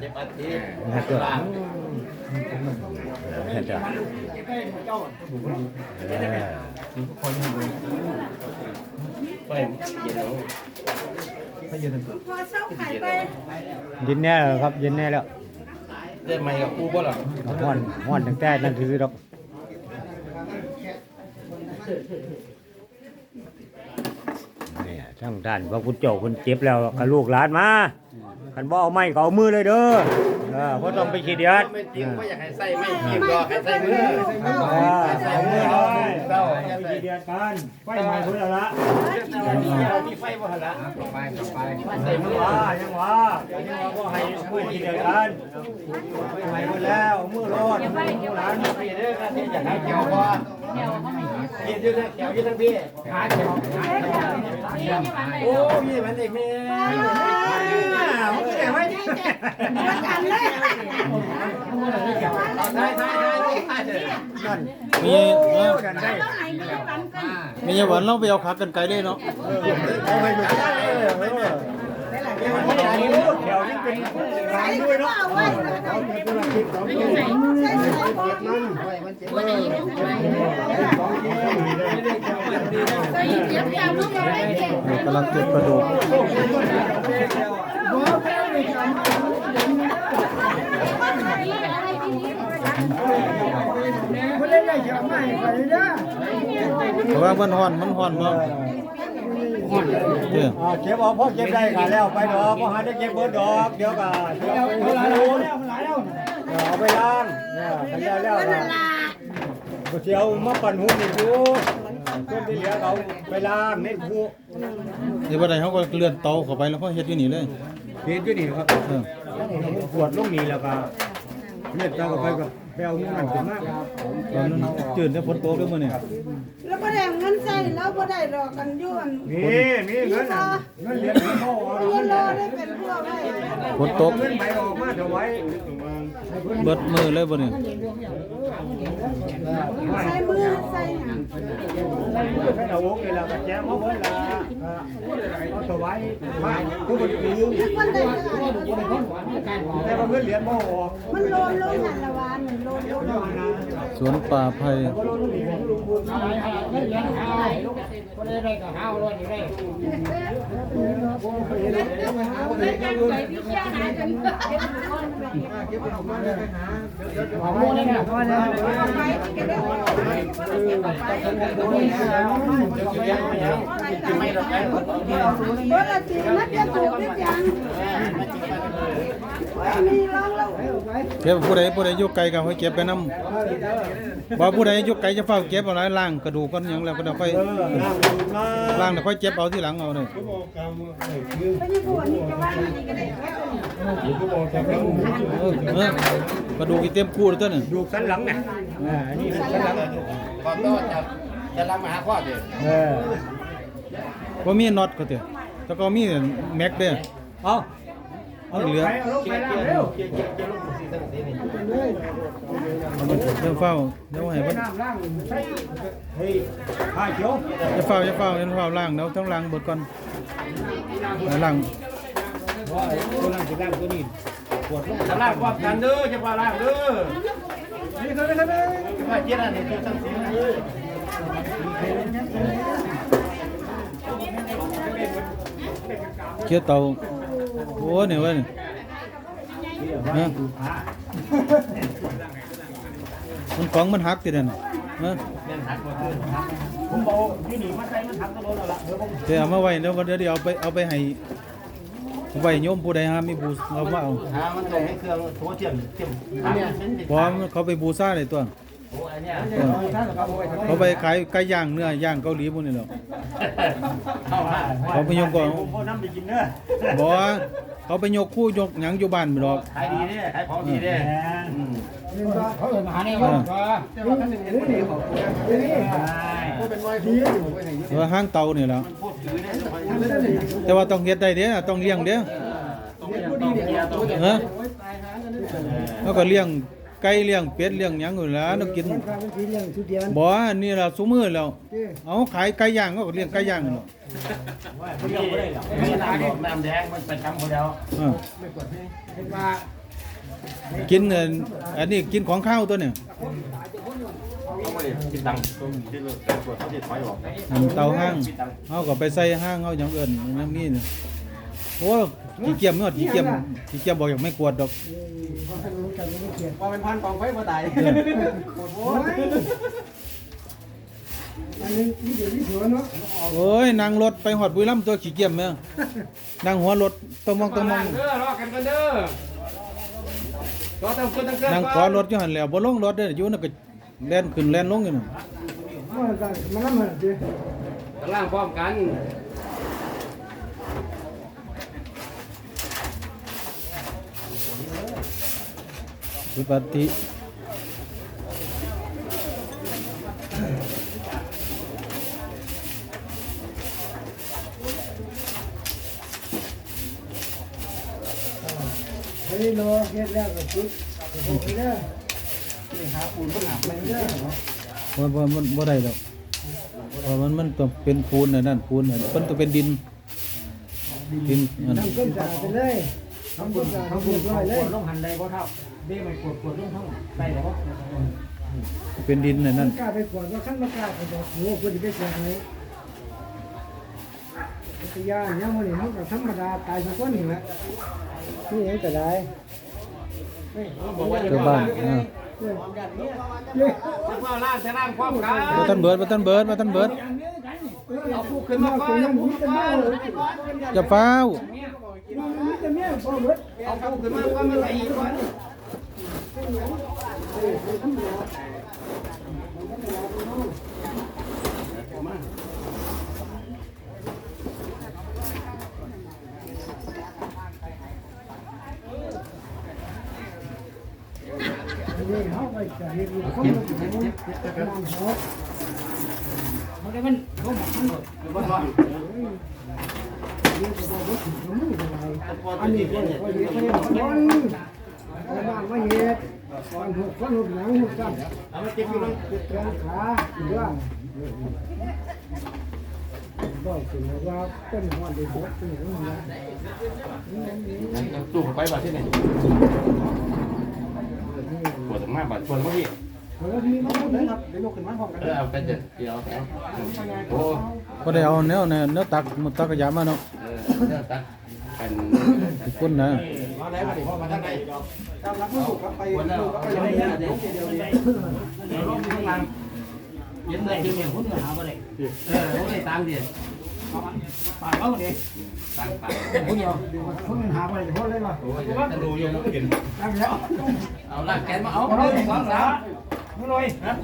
เจ็บอาทิตย์นะตัวล่างเห็นจ้ะไปเย็นแล้วพอเช้าขายไปเย็นแน่แล้วครับเย็นแน่แล้วได้ไหมกับกูบ่ล่ะห้อนห้อนตั้งแต่นั่นคือดอกเนี่ยทั้งด้านพระพุทธเจ้าคนเจ็บแล้วกับลูกหลานมา คันบ่เอาไม้ก็เอามือเลยเด้อเออบ่ต้องไปขี้เดียดไม่จริงว่าอยากให้ใส่ไม่จริงก็ให้ใส่มือเออเอามือเลยเจ้าอย่าไปขี้เดียดกันไฟไหม้พุ่นแล้วละมีไฟบ่หั่นละไปกลับไปใส่มือว่ายังว่ายังว่าบ่ให้มือขี้เดียดกันไฟไหม้พุ่นแล้วเอามือรอดลูกหลานพี่เด้อครับที่อยากให้เกี่ยวบ่เกี่ยวอยู่เกี่ยวอยู่ทั้งพี่ขาเกี่ยวโอ้ยมันเด็กแม่ มึงเสียไว้วันกันเลยใช่ใช่ใช่นั่นมีโอ้เอ้ยกันได้เท่าไหร่มีวันกันมีหวานเราไปเอาขากันไกลเลยเนาะเอาให้มันได้เออเออเดี๋ยวมันได้รู้แถวนี้เป็นทางด้วยเนาะเอาไว้เลยเอาเป็นคนละคลิปสองคนใช่ใช่พอมันใส่เดี๋ยวยาวลูกอะไร เก่งกำลังเก็บกระดูกเพราะว่ามันห่อนมันห่อนบ่เด้ออ่าเก็บเอาพอเก็บได้ก็แล้วไปดอกพอหาได้เก็บเบิดดอกเดี๋ยวก็เดี๋ยวไปล้างเอาไปล้างเนี่ยไปแล้วแล้ววันก็เสียวมาปั่นหุ้นนี่ดูส่วนที่เหลือเอาไปล้างในคูเดี๋ยวบ่ได้เขาก็เลื่อนเตาเข้าไปแล้วเขาเฮ็ดอยู่นี่เลยเฮ็ดอยู่นี่ครับเออขวดลงนี่แล้วก็เลือดตาก็ไปก็ไป เอาเงินนั่นขึ้นมาตอนนั้นจืดได้ฝนตกด้วยมื้อนี่แล้วก็ได้เงินใส่แล้วก็ได้รอกันยุ่นนี่มีเงินน่ะเงินเหรียญเงินพ่อเอาเงิเงินนรรออได้เป็นพวกได้ฝนตกเงินใบออกมาถวาย เบิดมือเลยบ่นี่ใส่มือใส่หางใส่เอาวงนี่แล้วก็แจกมาเบิดละเอาถวายพระผู้บริสุทธิ์ทุกคนได้เท่าไหร่แต่ว่าเงินเหรียญบ่ออกมันโลนลงหันละวันโลนลงเอานะสวนป่าไผ่บ่รู้นี่ของลุงบุญเมื่อทีนัดจะถูกหรือยังมีร้องแล้ว เก็บผู้ใดผู้ใดอยู่ไกลก็ให้เก็บไปนำบ่ผู้ใดอยู่ไกลจะเฝ้าเก็บเอาหลายล้างกระดูกก่อนหยังแล้วก็เดี๋ยวค่อยเออนั่งดูมาล้างแล้วค่อยเจ็บเอาทีหลังเอาเด้อไม่ใช่ผู้นี้จะว่านี่ก็ได้เออเออกระดูกอีเต็มคู่เลยตัวนี่ดูสันหลังน่ะอ่าอันนี้สันหลังก่อนก็จะจะรับมาหาข้อดิเออบ่มีน็อตก็เด้อแต่ก็มีแม็กเด้อเอา เอาเหลือไปเอาลงไปแล้วเร็วเกี่ยวเกี่ยวเกี่ยวลงสีตั้งสีนี่เดี๋ยวเฝ้าเดี๋ยวให้เพิ่นน้ำล้างใส่เฮ้ยผ้าเขียวอย่าเฝ้าอย่าเฝ้าอย่าเฝ้าล้างเดี๋ยวต้องล้างเบิดก่อนให้ล้างว่าไอ้ตัวนั้นสิล้างตัวนี้ปวดลงจะลากความกันเด้อจะว่าลากเด้อนี่เขาเลยครับจะว่าเจ็ดอันนี้คือตั้งสีนี่เคลียร์เตา โอ้นี่เว้ยนี่นะมันของมันหักติเด่นนะแม่นหักบ่ขึ้นผมบอกที่นี่มาใส่มันทำตลอดแล้วล่ะเดี๋ยวผมเดี๋ยวเอามาไว้เดี๋ยวเดี๋ยวเดี๋ยวเอาไปเอาไปให้ไว้โยมผู้ใดหามีบูเอามาเอาหามันเลยให้เครื่องโทรเทียมเทียมเนี่ยเป็นติดเพราะว่าเขาไปบูซ่าเลยตัวโอ้อันเนี้ยเขาไปขายไก่ย่างเนื้อย่างเกาหลีพวกนี้หรอกเข้ามาเขาไปยกก่อนผมพ่อน้ำไปกินเด้อบอกว่า เขาไปยกคู่ยกหยังอยู่บ้านไม่หรอก ขายดีเด้ขายของดีเด้แหมอืมเขาเอิ้นมาหาในยกก็เออห้างเตานี่แหละพูดถือเด้แต่ว่าต้องเฮ็ดได้เด้อต้องเลี้ยงเด้อต้องต้องเกียร์ต้องเกียร์ฮะแล้วก็เลี้ยง ไก่เลี้ยงเป็ดเลี้ยงหยังอยู่แล้วต้องกินบ่อันนี่ล่ะซุมื้อแล้วเอาขายไก่ย่างเขาก็เลี้ยงไก่ย่างนั่นแหละนี่นี่น้ำดอกน้ำแดงมันประจำหมดแล้วเออเห็นว่ากินเอ่ออันนี้กินของข้าวตัวเนี่ยคิดตังค์คิดแต่ปวดเขาจะถอยออก อันเตาห้างเฮาก็ไปใส่ห้างเฮาหยังเอิ้นมันมีเนี่ย โอ้ขี้เกียจนวดขี้เกียจขี้เกียจบอกอยากไม่กวดดอกพอเป็นพันกองไฟมาตายอันนี้นี่เดี๋ยวนี้สวนเนาะโอ้ยนั่งรถไปฮอดบุรีรัมย์ตัวขี้เกียจแม่นั่งหัวรถต้องมองต้องมองเด้อรอกันกันเด้อรอตั้งคนตั้งเกินนั่งขอรถอยู่หั่นแหล้วบ่ลงรถเด้ออยู่นั่นก็แล่นขึ้นแล่นลงอยู่นั่นมันก็มันละมันดิล่างพร้อมกัน สุปฏิเฮ้ยโลเฮ็ดแล้วก็ชุดโอ้โหเด้อนี่หาปูนมันหาไปเด้อบ่บ่บ่บ่ได้ดอกเพราะมันมันต้องเป็นปูนน่ะนั่นปูนน่ะมันต้องเป็นดินดินอัน ทำก้นจ่าไปเลย ทำก้นจ่าทำก้นร้อยเลยลงหันใดบ่เท่าเด้ไมันกดกดลงทั้งใดแล้วบ่เป็นดินน่ะนั่นกล้าไปกวดว่าขั้นมากล้าไปบอกโอ้คนที่ไปกวดไหนพยาเนี่ยมันนี่มันก็ธรรมดาตายทุกคนหนี่แหละนี่ยังแต่ได้เจ้าบ้านอ่าเย้ว่าล่างจะล่างพร้อมกันบ่ทันเบิร์ดบ่ทันเบิดบ่ทันเบิดเอาผู้ขึ้น มาก่อนยังมีแต่แม่เลยจะฟ้าวมีแต่แม่พอเบิดเอาผู้ขึ้นมาก่อนมาใส่อีกก่อนนี่เขาไปจะเห็นคนมันจะมันจะมันเขามันได้มันลงมันหมด อันนี้ก็ก็เห็เขาเห็นคนบ้านมาเห็ดก่อนหกคนหกหลังหกกันเจ็บอยู่ลงแขาหรือว่าบอกถึงว่าเป็นหัวเด็กเป็นหัวนะตู้ไปบ่ที่ไหนปวดมากบ่ปวดเมื่อกี้แล้วนเลยครับเดี๋ยวขึ้นมาพ ร้อมกันเออเอาไปเด็ดเดียวโอ้บ่ได้เอาแนวแนวแนวตักมันตักกระยามาเนาะเออเดี๋ยวตักเป็นทุกคนนะมาไหนมาดิพ่อมาทางไหนกำลังผู้สูงกับไปวันแล้วกับไปเอาเลยเดี๋ยวเดี๋ยวเดี๋ยวเดี๋ยวลงข้างล่างเย็นเลยเดี๋ยวเนี่ยพุ่นหาบ่ได้เออพุ่นได้ตังค์ดิปากเอาดิตังค์ไปผู้เดียวคนหาไปคนเลยว่ะโอ้ยจะดูอยู่กินตั้งแล้วเอาล่างแกนมาเอาหนึ่งสองสาม ไม่ลอยนะ